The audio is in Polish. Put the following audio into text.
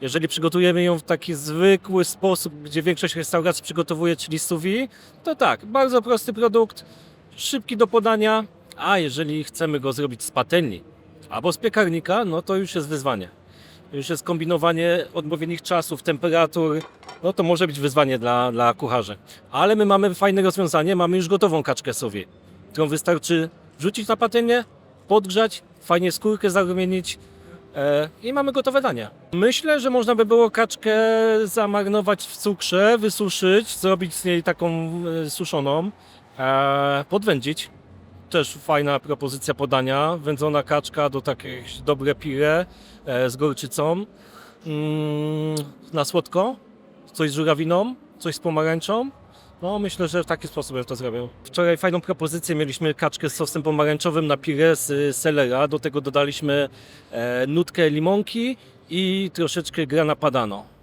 Jeżeli przygotujemy ją w taki zwykły sposób, gdzie większość restauracji przygotowuje, czyli sous vide, to tak, bardzo prosty produkt, szybki do podania, a jeżeli chcemy go zrobić z patelni albo z piekarnika, no to już jest wyzwanie. Już jest kombinowanie odpowiednich czasów, temperatur, no to może być wyzwanie dla, dla kucharzy. Ale my mamy fajne rozwiązanie, mamy już gotową kaczkę sous vide, którą wystarczy wrzucić na patelnię, podgrzać, fajnie skórkę zarumienić, I mamy gotowe dania. Myślę, że można by było kaczkę zamarnować w cukrze, wysuszyć, zrobić z niej taką e, suszoną, e, podwędzić. Też fajna propozycja podania. Wędzona kaczka do takich dobre pire e, z gorczycą. Mm, na słodko, coś z żurawiną, coś z pomarańczą. No, myślę, że w taki sposób bym to zrobił. Wczoraj fajną propozycję mieliśmy kaczkę z sosem pomarańczowym na pire z selera. Do tego dodaliśmy e, nutkę limonki i troszeczkę grana padano.